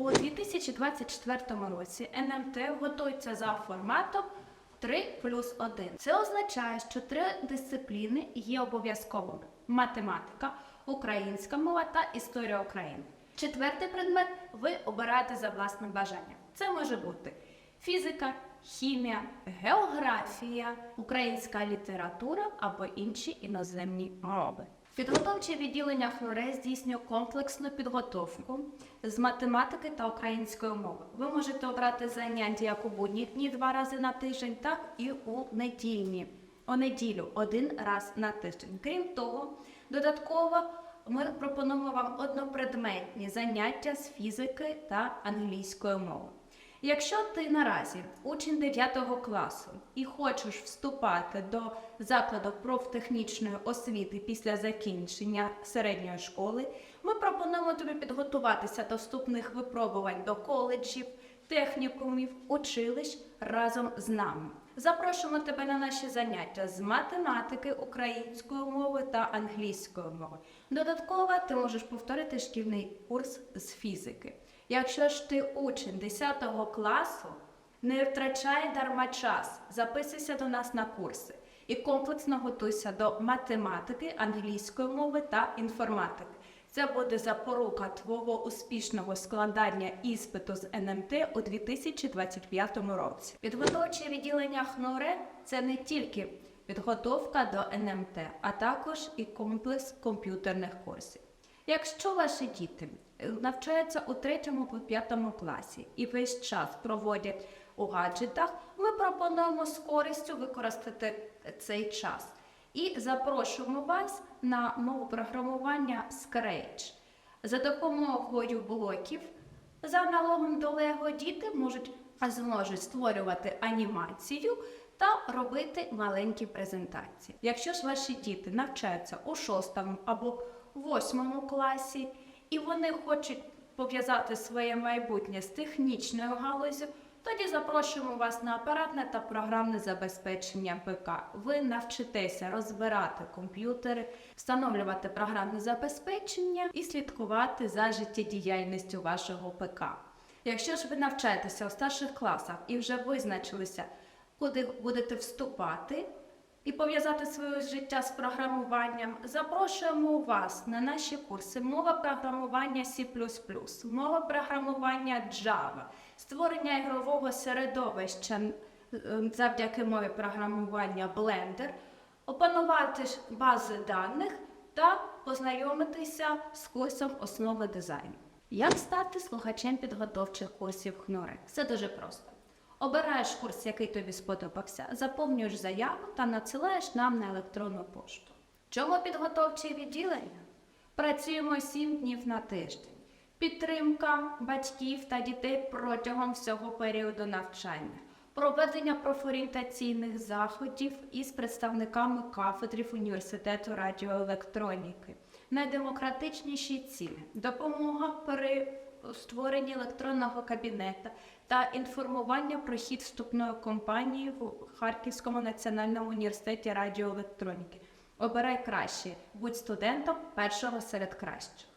2024 році НМТ готується за форматом 3 плюс 1. Це означає, що три дисципліни є обов'язковими: математика, українська мова та історія України. Четвертий предмет ви обираєте за власним бажанням. Це може бути фізика, хімія, географія, українська література або інші іноземні мови. Підготовче відділення ФЛОРЕ здійснює комплексну підготовку з математики та української мови. Ви можете обрати заняття як у будні дні два рази на тиждень, так і у недільні. У неділю один раз на тиждень. Крім того, додатково ми пропонуємо вам однопредметні заняття з фізики та англійської мови. Якщо ти наразі учень 9 класу і хочеш вступати до закладу профтехнічної освіти після закінчення середньої школи, ми пропонуємо тобі підготуватися до вступних випробувань до коледжів, технікумів, училищ разом з нами. Запрошуємо тебе на наші заняття з математики, української мови та англійської мови. Додатково ти можеш повторити шкільний курс з фізики. Якщо ж ти учень 10 класу, не втрачай дарма час, записуйся до нас на курси і комплексно готуйся до математики, англійської мови та інформатики. Це буде запорука твого успішного складання іспиту з НМТ у 2025 році. Підготовче відділення ХНОРЕ це не тільки підготовка до НМТ, а також і комплекс комп'ютерних курсів. Якщо ваші діти навчаються у третьому по п'ятому класі і весь час проводять у гаджетах, ми пропонуємо з користю використати цей час і запрошуємо вас на мову програмування Scratch. За допомогою блоків за аналогом до Lego діти можуть а зможуть створювати анімацію та робити маленькі презентації. Якщо ж ваші діти навчаються у шостому або восьмому класі, і вони хочуть пов'язати своє майбутнє з технічною галузю, тоді запрошуємо вас на апаратне та програмне забезпечення ПК. Ви навчитеся розбирати комп'ютери, встановлювати програмне забезпечення і слідкувати за життєдіяльністю вашого ПК. Якщо ж ви навчаєтеся у старших класах і вже визначилися, куди будете вступати і пов'язати своє життя з програмуванням, запрошуємо вас на наші курси мова програмування C++, мова програмування Java, створення ігрового середовища завдяки мові програмування Blender, опанувати бази даних та познайомитися з курсом основи дизайну. Як стати слухачем підготовчих курсів ХНОРЕ? Все дуже просто. Обираєш курс, який тобі сподобався, заповнюєш заяву та надсилаєш нам на електронну пошту. Чому підготовче відділення? Працюємо 7 днів на тиждень. Підтримка батьків та дітей протягом всього періоду навчання, проведення профорієнтаційних заходів із представниками кафедрів університету радіоелектроніки, найдемократичніші ціни, допомога при створенні електронного кабінету та інформування про хід вступної компанії в Харківському національному університеті радіоелектроніки. Обирай краще, будь студентом першого серед кращих.